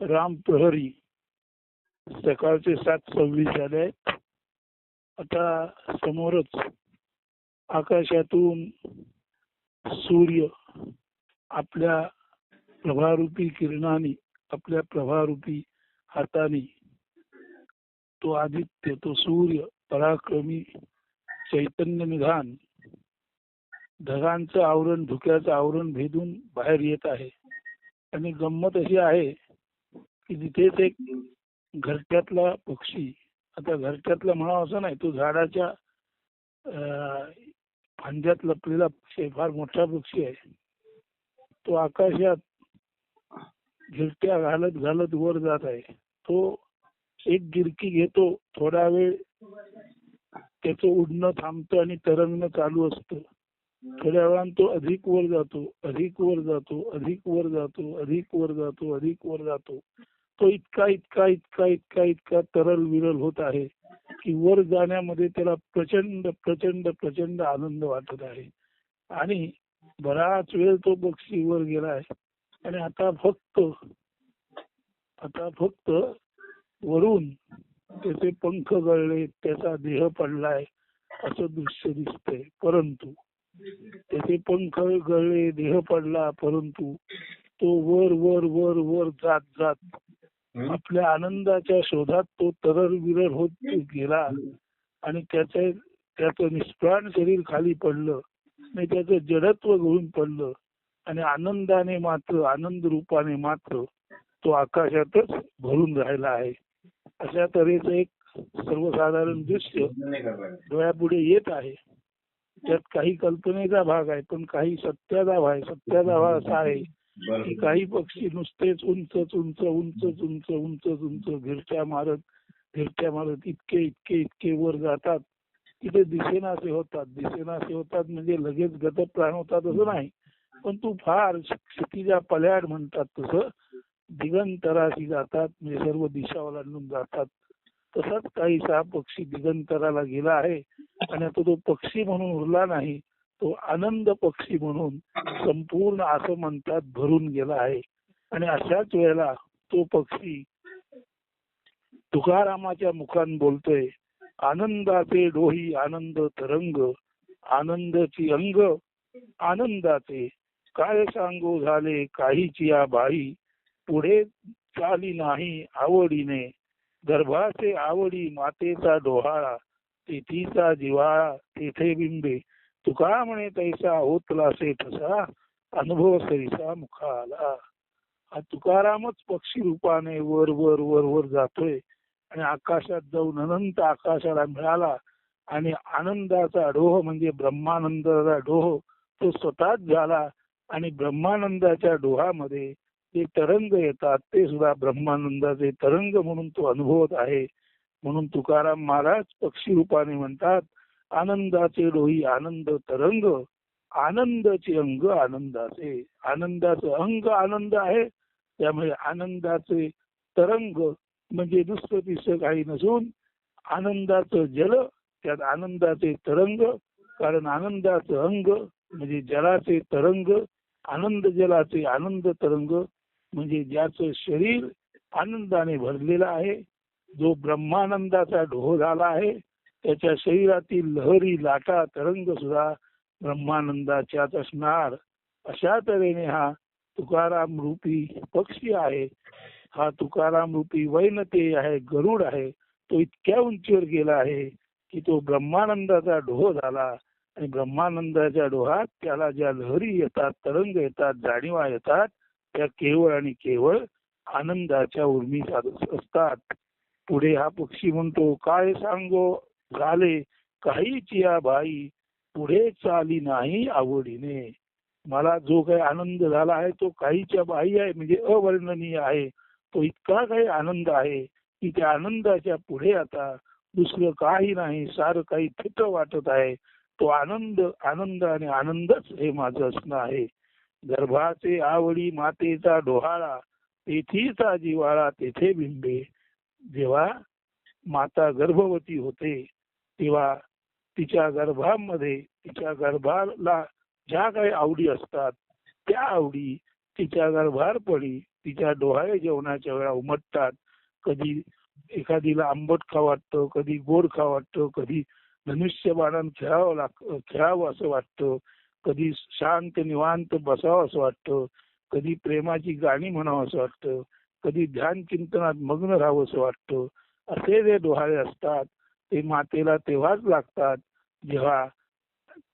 राम प्रहरी सकाळचे सात सव्वीस झाले आहेत. आता समोरच आकाशातून सूर्य आपल्या प्रभारूपी किरणाने आपल्या प्रभारूपी हाताने तो आदित्य तो सूर्य पराक्रमी चैतन्य निधान ढगांचं आवरण धुक्याचं आवरण भेदून बाहेर येत आहे. आणि गंमत अशी आहे की जिथेच एक घरट्यातला पक्षी आता घरट्यातला म्हणावं असं नाही तो झाडाच्या फांद्यात लपलेला पक्षी आहे फार मोठा पक्षी आहे. तो आकाशात गिरट्या घालत घालत वर जात आहे. तो एक गिरकी घेतो थोडा वेळ त्याचं उडणं थांबतं आणि तरंगणं चालू असतं. थोड्या वेळानं तो अधिक वर जातो अधिक वर जातो अधिक वर जातो अधिक वर जातो अधिक वर जातो. तो इतका इतका इतका इतका इतका तरल विरल होत आहे की वर जाण्यामध्ये त्याला प्रचंड प्रचंड प्रचंड आनंद वाटत आहे. आणि बराच वेळ तो पक्षी वर गेला आहे आणि आता फक्त आता फक्त वरून त्याचे पंख गळले त्याचा देह पडलाय असं दृश्य दिसतंय. परंतु त्याचे पंख गळले देह पडला परंतु तो वर वर वर वर जात जात आपल्या आनंदाच्या शोधात तो तरल विरळ होत गेला आणि त्याचे त्याचं निष्प्राण शरीर खाली पडलं आणि त्याचं जडत्व गळून पडलं आणि आनंदाने मात्र आनंद रूपाने मात्र तो आकाशातच भरून राहिला आहे. अशा तऱ्हेचं एक सर्वसाधारण दृश्य डोळ्यापुढे येत आहे. त्यात काही कल्पनेचा भाग आहे पण काही सत्याचा भाग आहे. सत्याचा भाग असा आहे की काही पक्षी नुसतेच उंचच उंच उंचच उंच उंचच उंच गिरट्या मारत गिरट्या मारत इतके इतके इतके वर जातात. तिथे दिसेनासे होतात. दिसेनासे होतात म्हणजे लगेच गतप्राण होतात असं नाही. पण तू फार क्षितिजा पल्याड म्हणतात तसं. दिगंतराशी जातात म्हणजे सर्व दिशा ओलांडून जातात. तसाच काहीसा पक्षी दिगंतराला गेला आहे. आणि आता तो पक्षी म्हणून उरला नाही. तो आनंद पक्षी म्हणून संपूर्ण असं म्हणतात भरून गेला आहे. आणि अशाच वेळेला तो पक्षी तुकारामाच्या मुखान बोलतोय आनंदाचे डोही आनंद तरंग आनंदची अंग आनंदाचे. काय सांगू झाले काहीची या बाई पुढे चाली नाही आवडीने. गर्भाचे आवडी मातेचा डोहाळा तिथीचा जिव्हाळा तेथे बिंबे. तुका म्हणे तैसा होतला असे तसा अनुभव सरीसा मुखा आला हा तुकारामच पक्षी रूपाने वर वर वर वर जातोय आणि आकाशात जाऊन अनंत आकाशाला मिळाला आणि आनंदाचा डोह म्हणजे ब्रह्मानंदाचा डोह तो स्वतःच झाला आणि ब्रह्मानंदाच्या डोहामध्ये जे तरंग येतात ते सुद्धा ब्रह्मानंदाचे तरंग म्हणून तो अनुभवत आहे. म्हणून तुकाराम महाराज पक्षी रूपाने म्हणतात आनंदाचे डोही आनंद तरंग आनंदाचे अंग आनंदाचे. आनंदाचं अंग आनंद आहे त्यामुळे आनंदाचे तरंग म्हणजे दुसरं तिसरं काही नसून आनंदाचं जल त्यात आनंदाचे तरंग कारण आनंदाचं अंग म्हणजे जलाचे तरंग आनंद जलाचे आनंद तरंग म्हणजे ज्याचं शरीर आनंदाने भरलेलं आहे जो ब्रह्मानंदाचा ढोह झाला आहे त्याच्या शरीरातील लहरी लाटा तरंग सुद्धा ब्रह्मानंदाच्याच असणार. अशा तऱ्हेने हा तुकाराम रूपी पक्षी आहे. हा तुकाराम रूपी वैनते आहे गरुड आहे. तो इतक्या उंचीवर गेला आहे की तो ब्रह्मानंदाचा ढोह झाला. आणि ब्रह्मानंदाच्या डोहात त्याला ज्या लहरी येतात तरंग येतात जाणीवा येतात त्या केवळ आणि केवळ आनंदाच्या उर्मी साधत असतात. पुढे हा पक्षी म्हणतो काय सांगो झाले काहीच या बाई पुढे चाली नाही आवडीने. मला जो काही आनंद झाला आहे तो काहीच्या बाई आहे म्हणजे अवर्णनीय आहे. तो इतका काही आनंद आहे की त्या आनंदाच्या पुढे आता दुसरं काही नाही सारं काही फिट वाटत आहे. तो आनंद आनंद आणि आनंदच हे माझं असणं आहे. गर्भाचे आवडी मातेचा डोहाळा तेथीचा जिवाळा तेथे बिंबे. जेव्हा माता गर्भवती होते तेव्हा तिच्या गर्भामध्ये तिच्या गर्भाला ज्या काही आवडी असतात त्या आवडी तिच्या गर्भारपणी तिच्या डोहाळे जेवणाच्या वेळा उमटतात. कधी एखादीला आंबट खा वाटतं कधी गोड खा वाटतं कधी धनुष्यबाणान खेळावं लाग खेळावं असं वाटतं कधी शांत निवांत बसावं असं वाटतं कधी प्रेमाची गाणी म्हणावं असं वाटतं कधी ध्यान चिंतनात मग्न राहावं असं वाटतं असे जे डोहाळे असतात ते मातेला तेव्हाच लागतात जेव्हा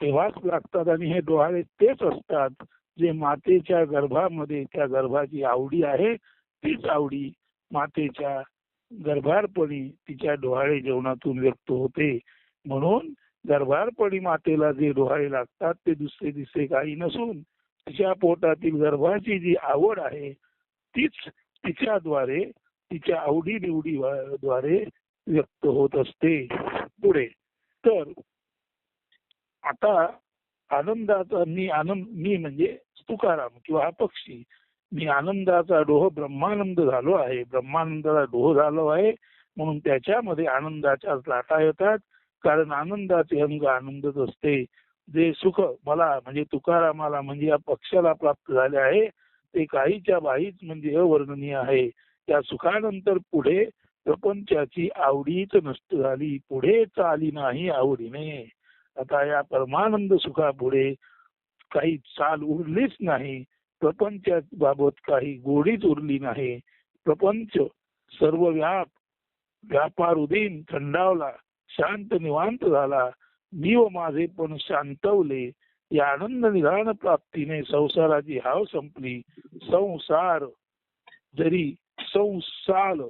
तेव्हाच लागतात आणि हे डोहाळे तेच असतात जे मातेच्या गर्भामध्ये त्या गर्भाची आवडी आहे तीच आवडी मातेच्या गर्भारपणी तिच्या डोहाळे जेवणातून व्यक्त होते. म्हणून गर्भारपणी मातेला जे डोहाळे लागतात ते दुसरे दिसरे काही नसून तिच्या पोटातील गर्भाची जी आवड आहे तीच तिच्याद्वारे तिच्या आवडी निवडी द्वारे व्यक्त होत असते. पुढे. तर आता आनंदाचा मी आनंद मी म्हणजे तुकाराम किंवा हा पक्षी. मी आनंदाचा डोह ब्रह्मानंद झालो आहे. ब्रह्मानंदाचा डोह झालो आहे. म्हणून त्याच्यामध्ये आनंदाच्या लाटा येतात. कारण आनंदाचे अंग आनंदच असते. जे सुख मला म्हणजे तुकारामाला म्हणजे या पक्षाला प्राप्त झाले आहे ते काहीच्या बाहीच म्हणजे अवर्णनीय आहे. त्या सुखानंतर पुढे प्रपंचाची आवडीच नष्ट झाली पुढे चाली नाही आवडीने. आता या परमानंद सुखा पुढे काही चाल उरलीच नाही. प्रपंचा बाबत काही गोडीच उरली नाही. प्रपंच सर्व व्याप व्यापार उदीन थंडावला शांत निवांत झाला. मी व माझे पण शांतवले. या आनंद निधान प्राप्तीने संसाराची हाव संपली. संसार जरी संसाल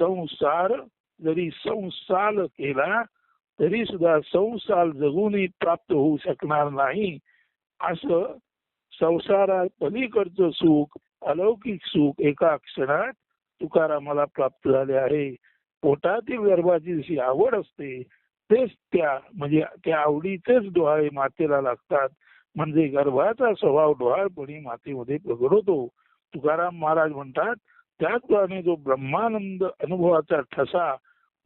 संसार जरी संसाल केला तरी सुद्धा संसार जगूनही प्राप्त होऊ शकणार नाही असं संसारा पलीकडचं सुख अलौकिक सुख एका क्षणात तुकारामाला प्राप्त झाले आहे पोटातील गर्भाची जशी आवड असते तेच त्या म्हणजे त्या आवडीचेच डोहाळे मातेला लागतात म्हणजे गर्भाचा स्वभाव डोहाळपणी मातेमध्ये प्रगट होतो तुकाराम महाराज म्हणतात त्याचप्रमाणे जो ब्रह्मानंद अनुभवाचा ठसा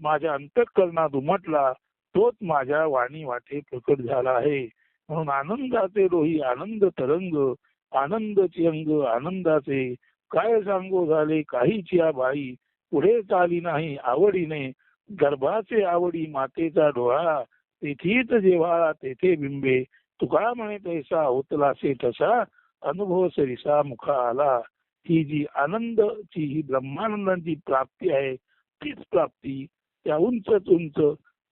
माझ्या अंतःकरणात उमटला तोच माझ्या वाणी वाटे प्रकट झाला आहे. म्हणून आनंदाचे रोही आनंद तरंग आनंदचे अंग आनंदाचे. काय सांगो झाले काहीची या बाई पुढे चाली नाही आवडीने. गर्भाचे आवडी मातेचा डोळा तेथीच जेव्हा तेथे बिंबे. तुका म्हणे तैसा होतला से तसा अनुभव सरिसा मुखा आला. ही जी आनंदची ही ब्रह्मानंदाची प्राप्ती आहे तीच प्राप्ती त्या उंचच उंच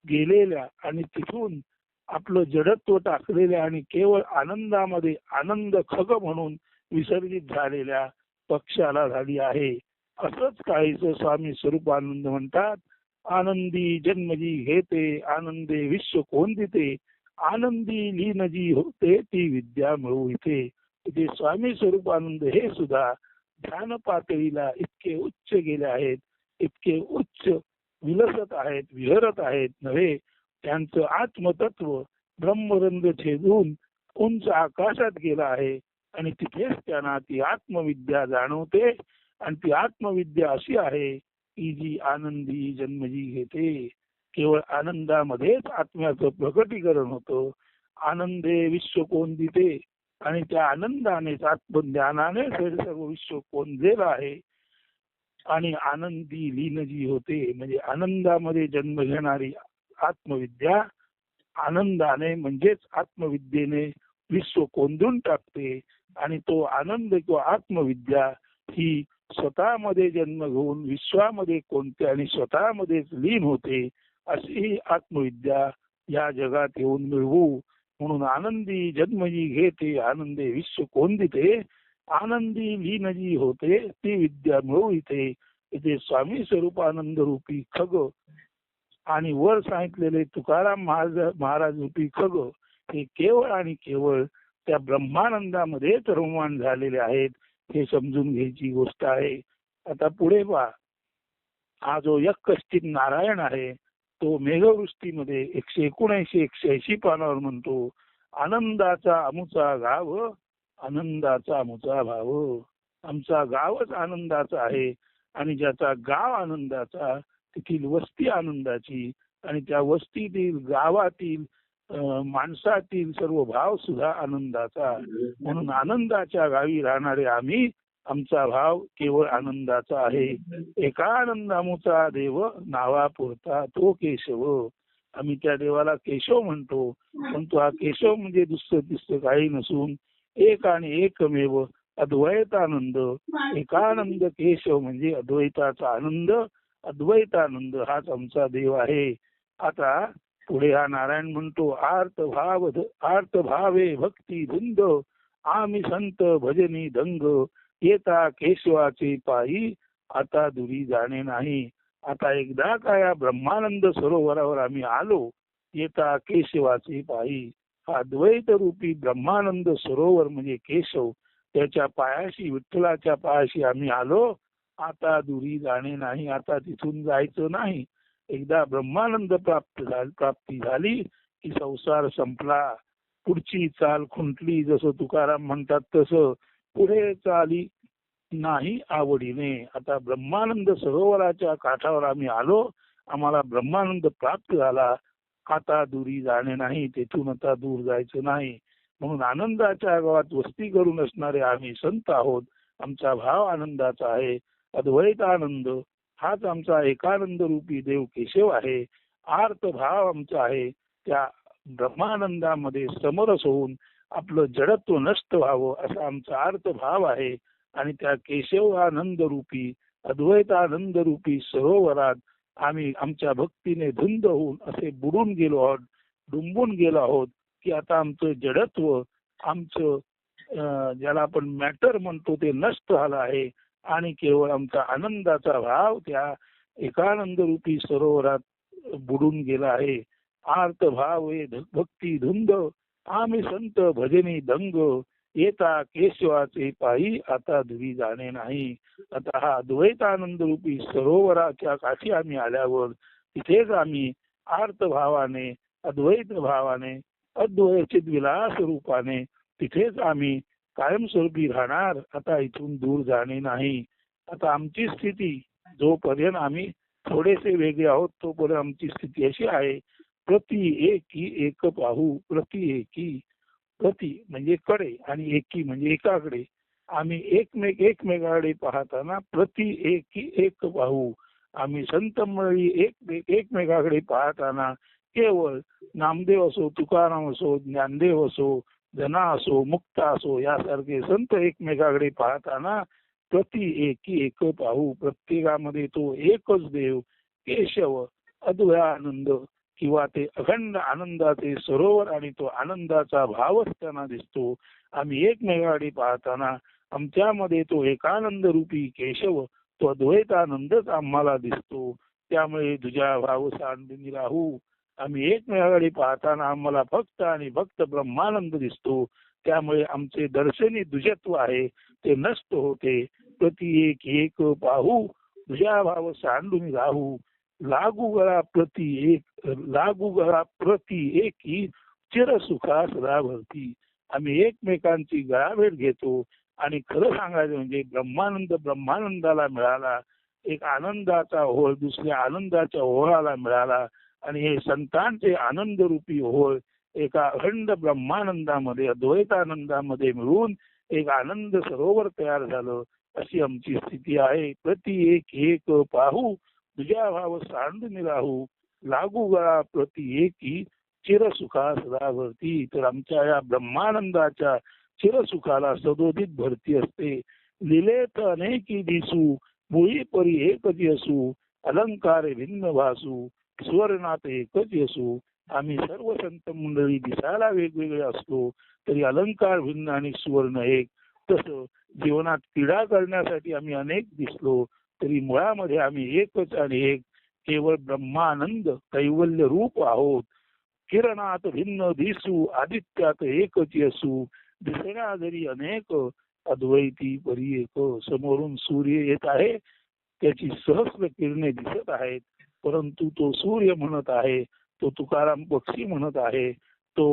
गेलेल्या आणि तिथून आपलं जडत्व टाकलेल्या आणि केवळ आनंदामध्ये आनंद खग म्हणून विसर्जित झालेल्या पक्षाला झाली आहे. असंच काहीच स्वामी स्वरूपानंद म्हणतात आनंदी जन्मजी घेते आनंदे विश्व कोण कोंदिते आनंदी लीनजी होते ती विद्या मिळू इथे. इथे स्वामी स्वरूपानंद हे सुद्धा ध्यान पातळीला इतके उच्च गेले आहेत इतके उच्च विलसत आहेत विहरत आहेत नव्हे. त्यांचं आत्मतत्व ब्रह्मरंग छेदून उंच आकाशात गेला आहे आणि तिथेच त्यांना ती आत्मविद्या जाणवते आणि ती आत्मविद्या अशी आहे की जी आनंदी जन्मजी घेते. केवळ आनंदामध्येच आत्म्याचं प्रकटीकरण होतं. आनंदे विश्व कोण दिते? आणि त्या आनंदाने आत्मज्ञानाने सर्व विश्व कोंदलेलं आहे. आणि आनंदी लीनजी होते. म्हणजे आनंदामध्ये जन्म घेणारी आत्मविद्या आनंदाने म्हणजेच आत्मविद्येने विश्व कोंदून टाकते. आणि तो आनंद किंवा आत्मविद्या ही स्वतःमध्ये जन्म घेऊन विश्वामध्ये कोणते आणि स्वतःमध्येच लीन होते अशी ही आत्मविद्या या जगात येऊन मिळवू म्हणून आनंदी जन्मजी घेते आनंदे विश्व कोंदिते आनंदी लीनजी होते ती विद्या मिळविते. इथे इथे स्वामी स्वरूपानंद रूपी खग आणि वर सांगितलेले तुकाराम महाराज महाराज रूपी खग हे केवळ आणि केवळ त्या ब्रह्मानंदामध्ये रोमान झालेले आहेत हे समजून घ्यायची गोष्ट आहे. आता पुढे पहा. हा जो यकष्टित नारायण आहे तो मेघवृष्टीमध्ये एकशे एकोणऐंशी एकशे ऐंशी पानावर म्हणतो. आनंदाचा अमुचा गाव आनंदाचा अमुचा भाव. आमचा गावच आनंदाचा आहे आणि ज्याचा गाव आनंदाचा तेथील वस्ती आनंदाची आणि त्या वस्तीतील गावातील माणसातील सर्व भाव सुद्धा आनंदाचा. म्हणून आनंदाच्या गावी राहणारे आम्ही आमचा भाव केवळ आनंदाचा आहे. एका आनंदामुचा देव नावा पुरता तो केशव. आम्ही त्या देवाला केशव म्हणतो. पण तो हा केशव म्हणजे दुसरं तिसरं काही नसून एक आणि एकमेव अद्वैतानंद एकानंद केशव म्हणजे अद्वैताचा आनंद. अद्वैतानंद हाच आमचा देव आहे. आता पुढे हा नारायण म्हणतो आर्त भाव आर्त भावे भक्ती धुंद. आम्ही संत भजनी दंग. येता केशवाचे पायी आता दुरी जाणे नाही. आता एकदा का या ब्रह्मानंद सरोवरावर आम्ही आलो येता केशवाचे पायी. हा अद्वैत रूपी ब्रह्मानंद सरोवर म्हणजे केशव. त्याच्या पायाशी विठ्ठलाच्या पायाशी आम्ही आलो. आता दुरी जाणे नाही आता तिथून जायचं नाही. एकदा ब्रह्मानंद प्राप्त प्राप्ती झाली की संसार संपला. पुढची चाल खुंटली जसं तुकाराम म्हणतात तसं. पुढे चाली नाही आवडीने. आता ब्रह्मानंद सरोवराच्या काठावर आम्ही आलो. आम्हाला ब्रह्मानंद प्राप्त झाला. आता दुरी जाणे नाही तेथून आता दूर जायचं नाही. म्हणून आनंदाच्या गावात वस्ती करून असणारे आम्ही संत आहोत. आमचा भाव आनंदाचा आहे. अद्वैत आनंद. हाच आमचा एकानंद रूपी देव केशव आहे. आर्त भाव आमचा आहे. त्या ब्रह्मानंदामध्ये समरस होऊन आपलं जडत्व नष्ट व्हावं असा आमचा अर्थ भाव आहे. आणि त्या केशवानंद रूपी अद्वैतानंद रूपी सरोवरात आम्ही आमच्या भक्तीने धुंद होऊन असे बुडून गेलो आहोत डुंबून गेलो आहोत की आता आमचं जडत्व आमचं ज्याला आपण मॅटर म्हणतो ते नष्ट झालं आहे आणि केवळ आमचा आनंदाचा भाव त्या एकानंद रूपी सरोवरात बुडून गेला आहे. आर्त भाव हे भक्ती धुंद आम्ही संत भजनी दंग येता केशवाचे पायी आता दुरी जाणे नाही. आता हा अद्वैतानंद रूपी सरोवराच्या काठी आम्ही आल्यावर तिथेच आम्ही आर्त भावाने अद्वैत भावाने अद्वैचित विलास रूपाने तिथेच आम्ही कायमस्वरूपी राहणार. आता इथून दूर जाणे नाही. आता आमची स्थिती जोपर्यंत आम्ही थोडेसे वेगळे आहोत तोपर्यंत आमची स्थिती अशी आहे. प्रति एकी एक पाहू प्रति एकी प्रति म्हणजे कडे आणि एकी म्हणजे एकाकडे. आम्ही एकमेक एकमेकाकडे पाहताना प्रति एकी एक पाहू आम्ही संत मंडळी एक एकमेकाकडे पाहताना केवळ नामदेव असो तुकाराम असो ज्ञानदेव असो जना असो मुक्ता असो यासारखे संत एकमेकाकडे पाहताना प्रति एकी एक पाहू. प्रत्येकामध्ये तो एकच देव केशव अद्वयानंद किंवा ते अखंड आनंदाचे सरोवर आणि तो आनंदाचा भावच त्यांना दिसतो. आम्ही एकमेकाकडे पाहताना आमच्यामध्ये तो एकानंद रूपी केशव तो अद्वैतानंदच आम्हाला दिसतो. त्यामुळे तुझ्या भाव सांडून राहू. आम्ही एकमेकाकडे पाहताना आम्हाला फक्त आणि भक्त ब्रह्मानंद दिसतो. त्यामुळे आमचे दर्शनी दुजत्व आहे ते नष्ट होते. प्रति एक एक पाहू. तुझ्या भाव सांडून राहू. लागू गळा प्रति एक लागू गळा प्रति एकी चिर सुखा भरती आम्ही एकमेकांची गळाभेट घेतो आणि खरं सांगायचं म्हणजे ब्रह्मानंद ब्रह्मानंदाला मिळाला एक आनंदाचा होळ दुसऱ्या आनंदाच्या ओहळाला मिळाला आणि हे संतांचे आनंद रूपी एका अखंड ब्रह्मानंदामध्ये अद्वैतानंदामध्ये मिळून एक आनंद सरोवर तयार झालं अशी आमची स्थिती आहे प्रति एक एक पाहू तुझ्या भाव सांडून राहू लागू गळा प्रति एकी चिरसुखा सदाभरती तर आमच्या या ब्रह्मानंदाच्या चिरसुखाला सदोदित भरती असते. लिले तर अनेकी दिसू मुळी परी एकच असू अलंकार भिन्न भासू सुवर्णात एकच असू आम्ही सर्व संत मंडळी दिसायला वेगवेगळे असलो तरी अलंकार भिन्न आणि सुवर्ण एक. तसं जीवनात क्रीडा करण्यासाठी आम्ही अनेक दिसलो. तरी मुळामध्ये आम्ही एकच आणि एक केवळ ब्रह्मानंद कैवल्य रूप आहोत. किरणात भिन्न दिसू आदित्यात एकच असू दिसण्या जरी अनेक अद्वैती परी एक समोरून सूर्य येत आहे त्याची सहस्र किरणे दिसत आहेत परंतु तो सूर्य म्हणत आहे तो तुकाराम पक्षी म्हणत आहे तो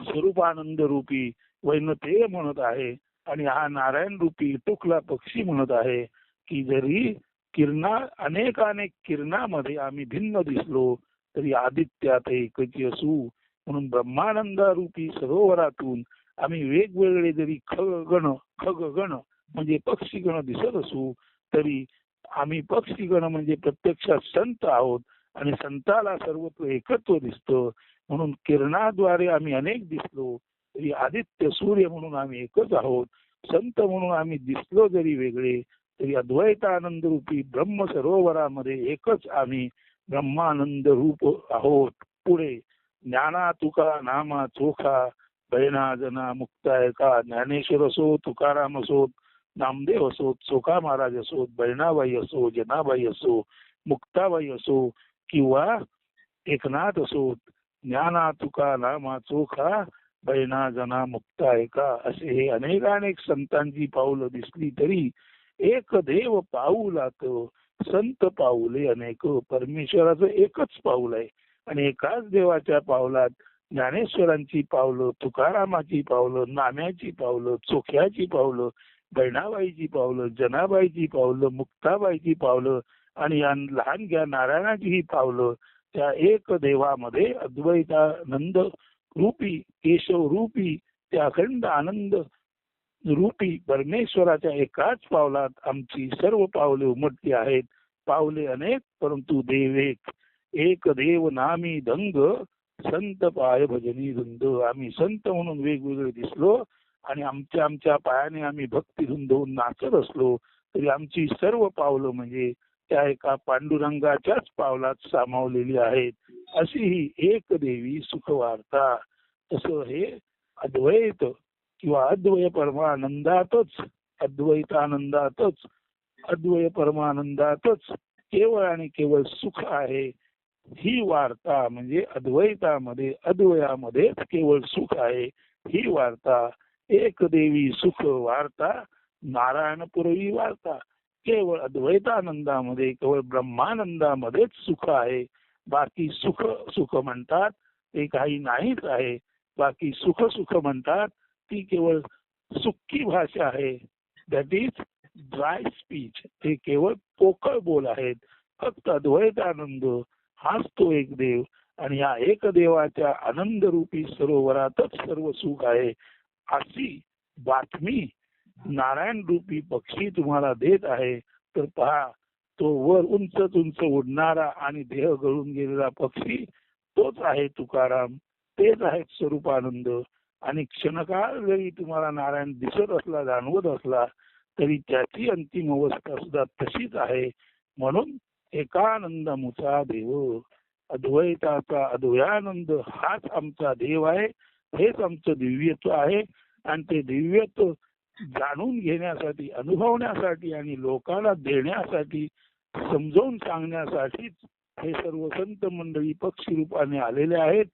स्वरूपानंद रूपी वैनतेय म्हणत आहे आणि हा नारायण रूपी टुकला पक्षी म्हणत आहे. की जरी किरणा अनेक अनेक किरणामध्ये आम्ही भिन्न दिसलो तरी आदित्यात एकची असू. म्हणून ब्रह्मानंदारूपी सरोवरातून आम्ही वेगवेगळे जरी खगगण खगगण म्हणजे पक्षीगण दिसत असू तरी आम्ही पक्षीगण म्हणजे प्रत्यक्षात संत आहोत आणि संताला सर्वत्र एकत्व दिसतं. म्हणून किरणाद्वारे आम्ही अनेक दिसलो तरी आदित्य सूर्य म्हणून आम्ही एकच आहोत. संत म्हणून आम्ही दिसलो जरी वेगळे तरी अद्वैत आनंद रूपी ब्रह्म सरोवरामध्ये एकच आम्ही ब्रह्मानंद रूप आहोत. पुढे ज्ञाना तुका नामा चोखा बहिणा मुक्ताय का ज्ञानेश्वर असो तुकाराम असोत नामदेव असोत चोखा महाराज असोत बहिणाबाई असो जनाबाई असो मुक्ताबाई असो किंवा एकनाथ असोत ज्ञाना तुका नामा चोखा बहिणा जना मुक्ता एका असे हे अनेकानेक संतांची पावलं दिसली तरी एक देव पाऊलात संत पाऊले अनेक. परमेश्वराचं एकच पाऊल आहे. आणि एकाच देवाच्या पावलात ज्ञानेश्वरांची पावलं तुकारामाची पावलं नाम्याची पावलं चोख्याची पावलं बहिणाबाईची पावलं जनाबाईची पावलं मुक्ताबाईची पावलं आणि या लहान घ्या नारायणाची पावलं त्या एक देवामध्ये अद्वैतानंद रूपी केशव रूपी त्या अखंड आनंद रूपी परमेश्वराच्या एकाच पावलात आमची सर्व पावले उमटली आहेत. पावले अनेक परंतु देव एक. एक देव नामी दंग संत पाय भजनी धुंद. आम्ही संत म्हणून वेगवेगळे दिसलो आणि आमच्या आमच्या पायाने आम्ही भक्ती धुंदवून नाचत असलो तरी आमची सर्व पावलं म्हणजे त्या एका पांडुरंगाच्याच पावलात सामावलेली आहेत. अशी ही एक देवी सुखवार्ता. तसं हे अद्वैत किंवा अद्वय परमानंदातच अद्वैतानंदातच अद्वय परमानंदातच केवळ आणि केवळ सुख आहे. ही वार्ता म्हणजे अद्वैतामध्ये अद्वयामध्ये केवळ सुख आहे. ही वार्ता एक देवी सुख वार्ता नारायण पूर्वी वार्ता. केवळ अद्वैतानंदामध्ये केवळ ब्रह्मानंदामध्येच सुख आहे. बाकी सुख सुख म्हणतात ते काही नाहीच आहे. बाकी सुख सुख म्हणतात ती केवळ सुक्की भाषा आहे. दॅट इज ड्राय स्पीच ते केवळ पोकळ बोल आहेत. फक्त अद्वैत आनंद हाच तो एक देव. आणि या एक देवाच्या आनंद रूपी सरोवरातच सर्व सुख आहे. अशी बातमी नारायण रूपी पक्षी तुम्हाला देत आहे. तर पहा तो वर उंच उंच उडणारा आणि देह गळून गेलेला पक्षी तोच आहे तुकाराम. तेच आहे स्वरूपानंद. आणि क्षणकाळ जरी तुम्हाला नारायण दिसत असला जाणवत असला तरी त्याची अंतिम अवस्था सुद्धा तशीच आहे. म्हणून एकानंदमुचा देव अद्वैताचा अद्वयानंद हाच आमचा देव आहे हेच आमचं दिव्यत्व आहे. आणि ते दिव्यत्व जाणून घेण्यासाठी अनुभवण्यासाठी आणि लोकांना देण्यासाठी समजावून सांगण्यासाठीच हे सर्व संत मंडळी पक्षी रूपाने आलेले आहेत.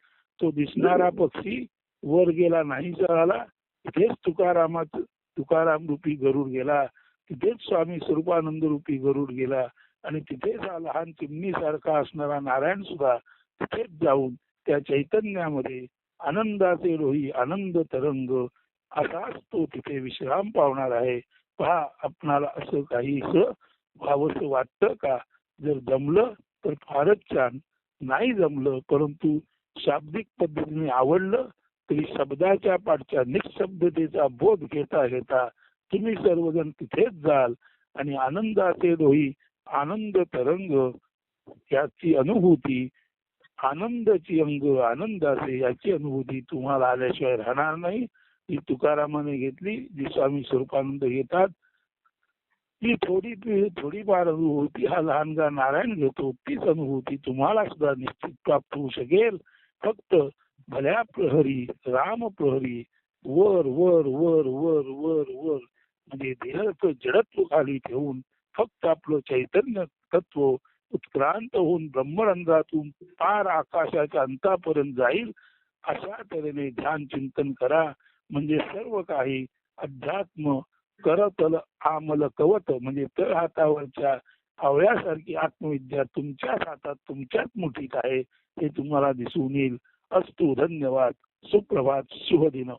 तो दिसणारा पक्षी वर गेला नाही झाला तिथेच तुकारामात तुकाराम रूपी गरुड गेला तिथेच स्वामी स्वरूपानंद रूपी गरुड गेला आणि तिथेच हा लहान चिमणी सारखा असणारा नारायण सुद्धा तिथेच जाऊन त्या चैतन्यामध्ये आनंदाचे रोही आनंद तरंग असाच तो तिथे विश्राम पावणार आहे. पहा आपणाला असं काही व्हावंसं वाटतं का? जर जमलं तर फारच छान. नाही जमलं परंतु शाब्दिक पद्धतीने आवडलं तरी शब्दाच्या पाठच्या निशब्दतेचा बोध घेता घेता तुम्ही सर्वजण तिथेच जाल आणि आनंदाचे डोही आनंद तरंग याची अनुभूती आनंदाची अंग आनंदाचे याची अनुभूती तुम्हाला आल्याशिवाय राहणार नाही. ती तुकारामाने घेतली जी स्वामी स्वरूपानंद घेतात. ती थोडी थोडीफार अनुभूती हा लहानगा नारायण घेतो तीच अनुभूती तुम्हाला सुद्धा निश्चित प्राप्त होऊ शकेल. फक्त भल्या प्रहरी राम प्रहरी वर वर वर वर वर वर. म्हणजे देहाचं जडत्व खाली ठेवून फक्त आपलं चैतन्य तत्व उत्क्रांत होऊन ब्रह्मरंध्रातून पार आकाशाच्या अंतापर्यंत जाईल अशा तऱ्हेने ध्यान चिंतन करा. म्हणजे सर्व काही अध्यात्म करतल आमल कवत म्हणजे तळ हातावरच्या आवळ्यासारखी आत्मविद्या तुमच्याच हातात तुमच्याच मुठीत आहे हे तुम्हाला दिसून येईल. अस्तु धन्यवाद सुप्रभात शुभ दिन